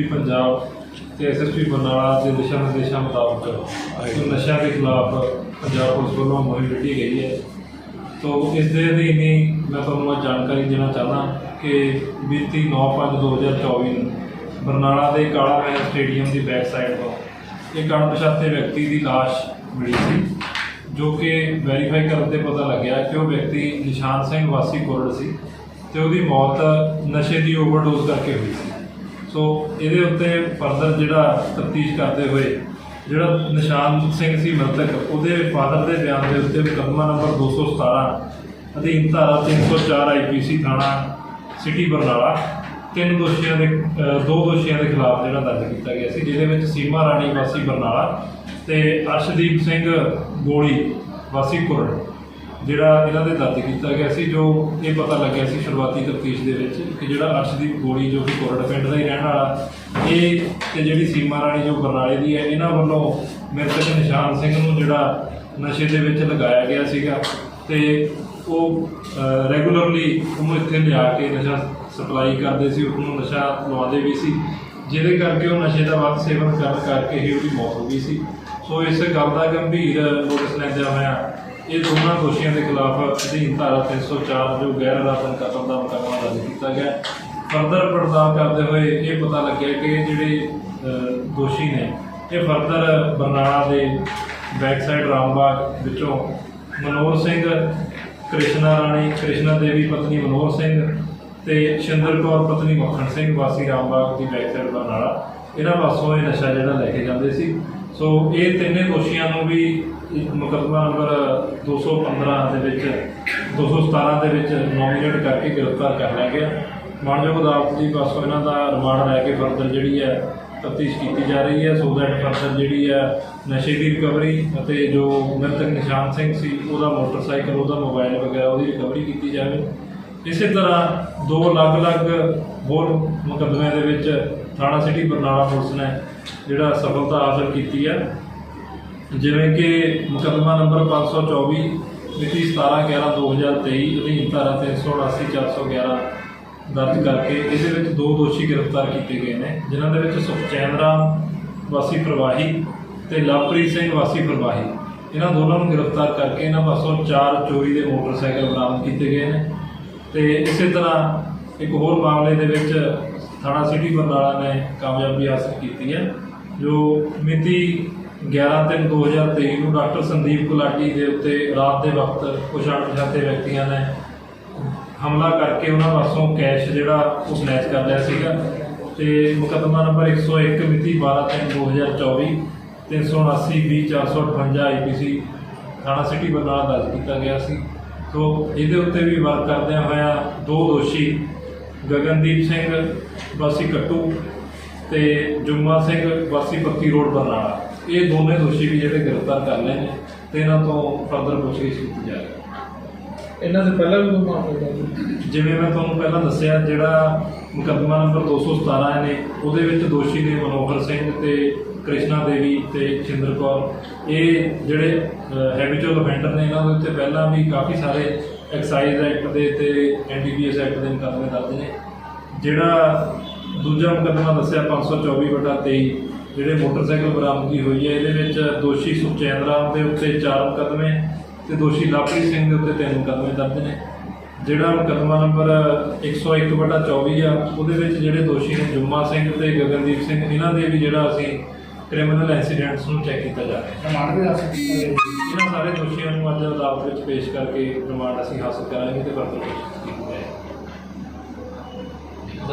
DGP Punjab ਤੇ SSP Barnala ਦੇ ਦਿਸ਼ਾ ਨਿਰਦੇਸ਼ਾਂ ਮੁਤਾਬਕ ਜੋ ਨਸ਼ਿਆਂ ਦੇ ਖਿਲਾਫ ਪੰਜਾਬ ਪੁਲਿਸ ਵੱਲੋਂ ਮੁਹਿੰਮ ਵਿੱਢੀ ਗਈ ਹੈ। ਤੋ ਇਸ ਦੇ ਅਧੀਨ ਹੀ ਮੈਂ ਤੁਹਾਨੂੰ ਅੱਜ ਜਾਣਕਾਰੀ ਦੇਣਾ ਚਾਹੁੰਦਾ ਕਿ ਬੀਤੀ 9/5/2024 ਨੂੰ ਬਰਨਾਲਾ ਦੇ ਕਾਲਾ ਮਹਿਲ ਸਟੇਡੀਅਮ ਦੀ ਬੈਕ ਸਾਈਡ ਤੋਂ ਇੱਕ ਅਣਪਛਾਤੇ ਵਿਅਕਤੀ ਦੀ ਲਾਸ਼ ਮਿਲੀ ਸੀ ਜੋ ਕਿ ਵੈਰੀਫਾਈ ਕਰਨ ਤੇ ਪਤਾ ਲੱਗਿਆ ਕਿ ਉਹ ਵਿਅਕਤੀ ਨਿਸ਼ਾਨ ਸਿੰਘ ਵਾਸੀ ਕੋਰੜ ਸੀ ਤੇ ਉਹਦੀ ਮੌਤ ਨਸ਼ੇ ਦੀ ਓਵਰਡੋਜ਼ ਕਰਕੇ ਹੋਈ ਸੀ। ਸੋ ਇਹਦੇ ਉੱਤੇ ਫਰਦਰ ਜਿਹੜਾ ਤਫਤੀਸ਼ ਕਰਦੇ ਹੋਏ, ਜਿਹੜਾ ਨਿਸ਼ਾਨ ਸਿੰਘ ਸੀ ਮ੍ਰਿਤਕ, ਉਹਦੇ ਫਾਦਰ ਦੇ ਬਿਆਨ ਦੇ ਉੱਤੇ ਮੁਕੱਦਮਾ ਨੰਬਰ 217 ਅਧੀਨ ਧਾਰਾ 304 ਆਈਪੀਸੀ ਥਾਣਾ ਸਿਟੀ ਬਰਨਾਲਾ, ਤਿੰਨ ਦੋਸ਼ੀਆਂ ਦੇ ਦੋ ਦੋਸ਼ੀਆਂ ਦੇ ਖਿਲਾਫ ਜਿਹੜਾ ਦਰਜ ਕੀਤਾ ਗਿਆ ਸੀ, ਜਿਹਦੇ ਵਿੱਚ ਸੀਮਾ ਰਾਣੀ ਵਾਸੀ ਬਰਨਾਲਾ ਤੇ ਅਰਸ਼ਦੀਪ ਸਿੰਘ ਗੋਲੀ ਵਾਸੀ ਕੁਰੜ ਜਿਹੜਾ ਇਹਨਾਂ ਦੇ ਦਰਜ ਕੀਤਾ ਗਿਆ ਸੀ, ਜੋ ਇਹ ਪਤਾ ਲੱਗਿਆ ਸੀ ਸ਼ੁਰੂਆਤੀ ਤਫਤੀਸ਼ ਦੇ ਵਿੱਚ ਕਿ ਜਿਹੜਾ ਅਰਸ਼ਦੀਪ ਗੋਲੀ ਜੋ ਕਿ ਕੋਰੜ ਪਿੰਡ ਦਾ ਹੀ ਰਹਿਣ ਵਾਲਾ, ਇਹ ਤੇ ਜਿਹੜੀ ਸੀਮਾ ਰਾਣੀ ਜੋ ਬਰਨਾਲੇ ਦੀ ਹੈ, ਇਹਨਾਂ ਵੱਲੋਂ ਮ੍ਰਿਤਕ ਨਿਸ਼ਾਨ ਸਿੰਘ ਨੂੰ ਜਿਹੜਾ ਨਸ਼ੇ ਦੇ ਵਿੱਚ ਲਗਾਇਆ ਗਿਆ ਸੀਗਾ ਤੇ ਉਹ ਰੈਗੂਲਰਲੀ ਉਹਨੂੰ ਇੱਥੇ ਲਿਆ ਕੇ ਨਸ਼ਾ ਸਪਲਾਈ ਕਰਦੇ ਸੀ, ਉਹਨੂੰ ਨਸ਼ਾ ਲਵਾਉਂਦੇ ਵੀ ਸੀ, ਜਿਹਦੇ ਕਰਕੇ ਉਹ ਨਸ਼ੇ ਦਾ ਵੱਧ ਸੇਵਨ ਕਰਨ ਕਰਕੇ ਹੀ ਉਹਦੀ ਮੌਤ ਹੋ ਗਈ ਸੀ। ਸੋ ਇਸ ਗੱਲ ਦਾ ਗੰਭੀਰ ਨੋਟਿਸ ਲੈਂਦਿਆਂ ਹੋਇਆ ਇਹ ਦੋਨਾਂ ਦੋਸ਼ੀਆਂ ਦੇ ਖਿਲਾਫ ਅਧੀਨ ਧਾਰਾ 304 ਜੋ ਗੈਰ ਅਦਾਲਤ ਕਤਲ ਦਾ ਮੁਕੱਦਮਾ ਦਰਜ ਕੀਤਾ ਗਿਆ ਫਰਦਰ ਪੜਤਾਲ ਕਰਦੇ ਹੋਏ ਇਹ ਪਤਾ ਲੱਗਿਆ ਕਿ ਜਿਹੜੇ ਦੋਸ਼ੀ ਨੇ, ਇਹ ਫਰਦਰ ਬਰਨਾਲਾ ਦੇ ਬੈਕ ਸਾਈਡ ਰਾਮਬਾਗ ਵਿੱਚੋਂ ਮਨੋਹਰ ਸਿੰਘ, ਕ੍ਰਿਸ਼ਨਾ ਰਾਣੀ, ਕ੍ਰਿਸ਼ਨਾ ਦੇਵੀ ਪਤਨੀ ਮਨੋਹਰ ਸਿੰਘ ਤੇ ਸ਼ਿੰਦਰ ਕੌਰ ਪਤਨੀ ਮੱਖਣ ਸਿੰਘ ਵਾਸੀ ਰਾਮਬਾਗ ਦੀ ਬੈਕ ਸਾਈਡ ਬਰਨਾਲਾ। ਇਹਨਾਂ ਪਾਸੋਂ ਇਹ ਨਸ਼ਾ ਜਿਹੜਾ ਲੈ ਕੇ ਜਾਂਦੇ ਸੀ। ਸੋ ਇਹ ਤਿੰਨੇ ਦੋਸ਼ੀਆਂ ਨੂੰ ਵੀ ਇੱਕ ਮੁਕੱਦਮਾ ਨੰਬਰ 215 ਦੇ ਵਿੱਚ 217 ਦੇ ਵਿੱਚ ਨੋਮੀਨੇਟ ਕਰਕੇ ਗ੍ਰਿਫਤਾਰ ਕਰ ਲਿਆ ਗਿਆ। ਮਾਨਯੋਗ ਅਦਾਲਤ ਦੀ ਪਾਸੋਂ ਇਹਨਾਂ ਦਾ ਰਿਮਾਂਡ ਲੈ ਕੇ ਫਰਦਰ ਜਿਹੜੀ ਹੈ ਤਫਤੀਸ਼ ਕੀਤੀ ਜਾ ਰਹੀ ਹੈ। ਸੋ ਦੈਟ ਫਰਦਰ ਜਿਹੜੀ ਹੈ ਨਸ਼ੇ ਦੀ ਰਿਕਵਰੀ ਅਤੇ ਜੋ ਮ੍ਰਿਤਕ ਨਿਸ਼ਾਨ ਸਿੰਘ ਸੀ, ਉਹਦਾ ਮੋਟਰਸਾਈਕਲ, ਉਹਦਾ ਮੋਬਾਈਲ ਵਗੈਰਾ, ਉਹਦੀ ਰਿਕਵਰੀ ਕੀਤੀ ਜਾਵੇ। ਇਸੇ ਤਰ੍ਹਾਂ ਦੋ ਅਲੱਗ-ਅਲੱਗ ਹੋਰ ਮੁਕੱਦਮਿਆਂ ਦੇ ਵਿੱਚ ਥਾਣਾ ਸਿਟੀ ਬਰਨਾਲਾ ਪੁਲਿਸ ਨੇ ਜਿਹੜਾ ਸਫਲਤਾ ਹਾਸਲ ਕੀਤੀ ਹੈ। ਜਿਵੇਂ ਕਿ ਮੁਕੱਦਮਾ ਨੰਬਰ 524 ਮਿਤੀ 17/11/2023 ਅਧੀਨ ਧਾਰਾ 378 411 ਦਰਜ ਕਰਕੇ ਇਹਦੇ ਵਿੱਚ ਦੋ ਦੋਸ਼ੀ ਗ੍ਰਿਫਤਾਰ ਕੀਤੇ ਗਏ ਨੇ, ਜਿਨ੍ਹਾਂ ਦੇ ਵਿੱਚ ਸੁਖਚੈਨ ਰਾਮ, ਵਾਸੀ ਪ੍ਰਵਾਹੀ ਤੇ ਲਵਪ੍ਰੀਤ ਸਿੰਘ, ਵਾਸੀ ਪ੍ਰਵਾਹੀ। ਇਹਨਾਂ ਦੋਨਾਂ ਨੂੰ ਗ੍ਰਿਫਤਾਰ ਕਰਕੇ ਇਹਨਾਂ ਪਾਸੋਂ ਚਾਰ ਚੋਰੀ ਦੇ ਮੋਟਰਸਾਈਕਲ ਬਰਾਮਦ ਕੀਤੇ ਗਏ ਨੇ ਤੇ ਇਸੇ ਤਰ੍ਹਾਂ ਇੱਕ ਹੋਰ ਮਾਮਲੇ ਦੇ ਵਿੱਚ ਥਾਣਾ ਸਿਟੀ ਬਰਨਾਲਾ ਨੇ ਕਾਮਯਾਬੀ ਹਾਸਲ ਕੀਤੀ ਹੈ, ਜੋ ਮਿਤੀ 11/3/2023 ਨੂੰ ਡਾਕਟਰ ਸੰਦੀਪ ਗੁਲਾਟੀ ਦੇ ਉੱਤੇ ਰਾਤ ਦੇ ਵਕਤ ਕੁਝ ਅਣਪਛਾਤੇ ਵਿਅਕਤੀਆਂ ਨੇ ਹਮਲਾ ਕਰਕੇ ਉਹਨਾਂ ਪਾਸੋਂ ਕੈਸ਼ ਜਿਹੜਾ ਉਹ ਸਨੈਚ ਕਰ ਲਿਆ ਸੀਗਾ ਤੇ ਮੁਕੱਦਮਾ ਨੰਬਰ 101 ਮਿਤੀ 12/3/2024 379-20458 ਆਈਪੀਸੀ ਥਾਣਾ ਸਿਟੀ ਬਰਨਾਲਾ ਦਰਜ ਕੀਤਾ ਗਿਆ ਸੀ। ਸੋ ਇਹਦੇ ਉੱਤੇ ਵੀ ਵਰਕ ਕਰਦਿਆਂ ਹੋਇਆ ਦੋ ਦੋਸ਼ੀ ਗਗਨਦੀਪ ਸਿੰਘ ਵਾਸੀ ਕੱਟੂ ਤੇ ਜੁਮਾ ਸਿੰਘ ਵਾਸੀ ਪੱਤੀ ਰੋਡ ਬਰਨਾਲਾ। ਇਹ ਦੋਨੇ ਦੋਸ਼ੀ ਵੀ ਜਿਹੜੇ ਗ੍ਰਿਫਤਾਰ ਕਰ ਲਏ ਨੇ ਤੇ ਇਹਨਾਂ ਤੋਂ ਫਰਦਰ ਪੁੱਛਗਿੱਛ ਕੀਤੀ ਜਾ ਰਹੀ ਹੈ। ਇਹਨਾਂ ਦੇ ਪਹਿਲਾਂ ਵੀ ਕੋਈ ਮਾਮਲੇ ਜੀ? ਜਿਵੇਂ ਮੈਂ ਤੁਹਾਨੂੰ ਪਹਿਲਾਂ ਦੱਸਿਆ ਜਿਹੜਾ ਮੁਕੱਦਮਾ ਨੰਬਰ 217 ਨੇ ਉਹਦੇ ਵਿੱਚ ਦੋਸ਼ੀ ਨੇ ਮਨੋਹਰ ਸਿੰਘ ਤੇ ਕ੍ਰਿਸ਼ਨਾ ਦੇਵੀ ਤੇ ਚਿੰਦਰ ਕੌਰ। ਇਹ ਜਿਹੜੇ ਹੈਬਿਚੁਅਲ ਅਫੈਂਡਰ ਨੇ ਇਹਨਾਂ ਦੇ ਉੱਤੇ ਪਹਿਲਾਂ ਵੀ ਕਾਫੀ ਸਾਰੇ ਐਕਸਾਈਜ਼ ਐਕਟ ਦੇ ਤੇ ਐਨਡੀਪੀਐਸ ਐਕਟ ਦੇ ਮੁਕੱਦਮੇ ਦਰਜ ਨੇ। ਜਿਹੜਾ ਦੂਜਾ ਮੁਕੱਦਮਾ ਦੱਸਿਆ 524 ਬਟਾ 23 ਜਿਹੜੇ ਮੋਟਰਸਾਈਕਲ ਬਰਾਮਦਗੀ ਹੋਈ ਹੈ, ਇਹਦੇ ਵਿੱਚ ਦੋਸ਼ੀ ਸੁਖਚੈਨ ਰਾਮ ਦੇ ਉੱਤੇ ਚਾਰ ਮੁਕੱਦਮੇ ਤੇ ਦੋਸ਼ੀ ਲਵਪ੍ਰੀਤ ਸਿੰਘ ਦੇ ਉੱਤੇ ਤਿੰਨ ਮੁਕੱਦਮੇ ਦਰਜ ਨੇ। ਜਿਹੜਾ ਮੁਕੱਦਮਾ ਨੰਬਰ 101 ਬਟਾ 24 ਆ, ਉਹਦੇ ਵਿੱਚ ਜਿਹੜੇ ਦੋਸ਼ੀ ਨੇ ਜੁੰਮਾ ਸਿੰਘ ਤੇ ਗਗਨਦੀਪ ਸਿੰਘ, ਇਹਨਾਂ ਦੇ ਵੀ ਜਿਹੜਾ ਅਸੀਂ ਕ੍ਰਿਮੀਨਲ ਐਕਸੀਡੈਂਟਸ ਨੂੰ ਚੈੱਕ ਕੀਤਾ ਜਾ ਰਿਹਾ ਹੈ ਰਿਮਾਂਡ ਵੀ ਹਾਸਲ ਕੀਤਾ ਗਿਆ ਜੀ। ਇਹਨਾਂ ਸਾਰੇ ਦੋਸ਼ੀਆਂ ਨੂੰ ਅੱਜ ਅਦਾਲਤ ਵਿੱਚ ਪੇਸ਼ ਕਰਕੇ ਰਿਮਾਂਡ ਅਸੀਂ ਹਾਸਲ ਕਰਾਂਗੇ ਤੇ ਕੀਤੀ ਜਾਏਗੀ